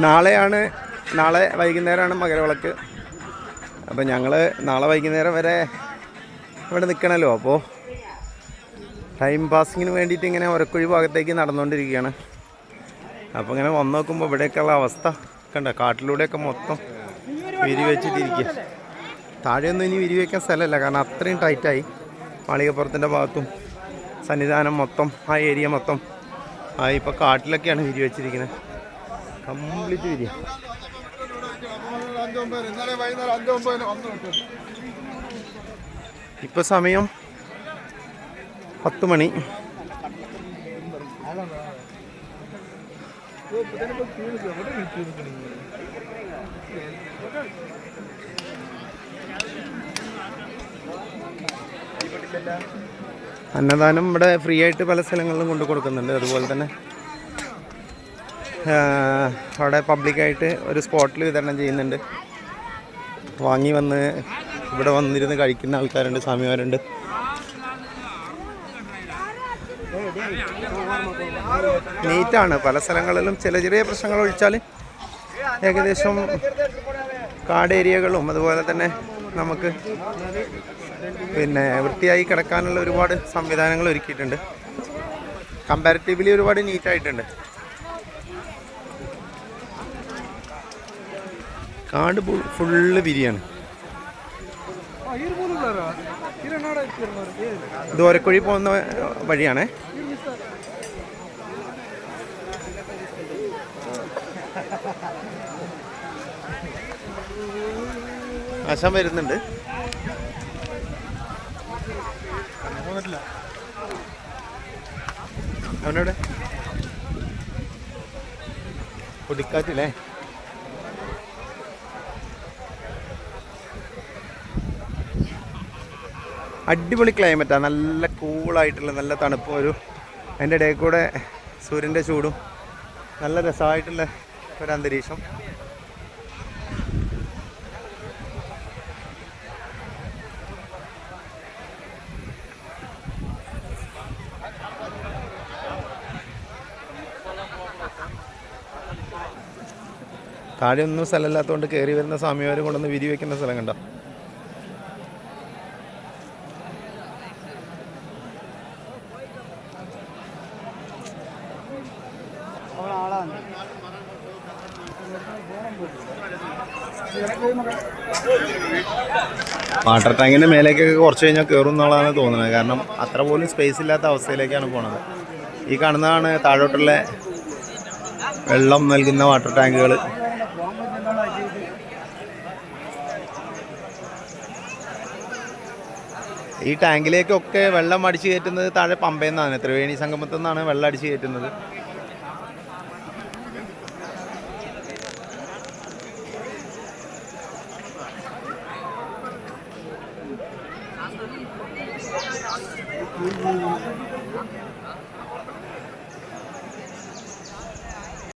നാളെയാണ് നാളെ വൈകുന്നേരമാണ് മകരവിളക്ക്. അപ്പോൾ ഞങ്ങൾ നാളെ വൈകുന്നേരം വരെ ഇവിടെ നിൽക്കണമല്ലോ അപ്പോൾ ടൈം പാസിങ്ങിന് വേണ്ടിയിട്ട് ഇങ്ങനെ ഒരക്കുഴി ഭാഗത്തേക്ക് നടന്നുകൊണ്ടിരിക്കുകയാണ് അപ്പോൾ ഇങ്ങനെ വന്ന് നോക്കുമ്പോൾ ഇവിടെയൊക്കെയുള്ള അവസ്ഥ. കണ്ട കാട്ടിലൂടെയൊക്കെ മൊത്തം വിരി വെച്ചിട്ടിരിക്കുക. താഴെയൊന്നും ഇനി വിരി വയ്ക്കാൻ സ്ഥലമല്ല കാരണം അത്രയും ടൈറ്റായി മാളികപ്പുറത്തിന്റെ ഭാഗത്തും സന്നിധാനം മൊത്തം ആ ഏരിയ മൊത്തം. ആ ഇപ്പോൾ കാട്ടിലൊക്കെയാണ് വിരി വെച്ചിരിക്കുന്നത്. കംപ്ലീറ്റ് വിരിയ. ഇപ്പൊ സമയം പത്ത് മണി. അന്നദാനം ഇവിടെ ഫ്രീ ആയിട്ട് പല സ്ഥലങ്ങളിലും കൊണ്ടു കൊടുക്കുന്നുണ്ട്. അതുപോലെ തന്നെ അവിടെ പബ്ലിക്കായിട്ട് ഒരു സ്പോട്ടിൽ വിതരണം ചെയ്യുന്നുണ്ട്. വാങ്ങി വന്ന് ഇവിടെ വന്നിരുന്ന് കഴിക്കുന്ന ആൾക്കാരുണ്ട് സ്വാമിമാരുണ്ട്. നീറ്റാണ് പല സ്ഥലങ്ങളിലും ചില ചെറിയ പ്രശ്നങ്ങൾ ഒഴിച്ചാൽ ഏകദേശം കാട് ഏരിയകളും അതുപോലെ തന്നെ നമുക്ക് പിന്നെ വൃത്തിയായി കിടക്കാനുള്ള ഒരുപാട് സംവിധാനങ്ങൾ ഒരുക്കിയിട്ടുണ്ട്. കമ്പാരിറ്റീവ്ലി ഒരുപാട് നീറ്റായിട്ടുണ്ട് കാട് ഫുള്ള് വിരിയാണ്. ഇത് ഓരക്കുഴി പോകുന്ന വഴിയാണേ. ആശാൻ വരുന്നുണ്ട്. അവനോടെ പൊടിക്കാറ്റില്ലേ അടിപൊളി ക്ലൈമറ്റാണ് നല്ല കൂളായിട്ടുള്ള നല്ല തണുപ്പും ഒരു അതിന്റെ ഇടയിൽ കൂടെ സൂര്യന്റെ ചൂടും. നല്ല രസമായിട്ടുള്ള ഒരു അന്തരീക്ഷം. താഴെ ഒന്നും സ്ഥലമില്ലാത്തതുകൊണ്ട് കയറി വരുന്ന സ്വാമിമാർ കൊണ്ടൊന്ന് വിരി വെക്കുന്ന സ്ഥലം കണ്ടോ? വാട്ടർ ടാങ്കിന്റെ മേലേക്കൊക്കെ കുറച്ച് കഴിഞ്ഞാൽ കയറും എന്നുള്ളതാണ് തോന്നുന്നത്. കാരണം അത്ര പോലും സ്പേസ് ഇല്ലാത്ത അവസ്ഥയിലേക്കാണ് പോണത്. ഈ കാണുന്നതാണ് താഴോട്ടുള്ള വെള്ളം നൽകുന്ന വാട്ടർ ടാങ്കുകൾ ഈ ടാങ്കിലേക്കൊക്കെ വെള്ളം അടിച്ചു കയറ്റുന്നത് താഴെ പമ്പയിൽ നിന്നാണ്. ത്രിവേണി സംഗമത്തിൽ നിന്നാണ് വെള്ളം അടിച്ചു കയറ്റുന്നത്. 本当に。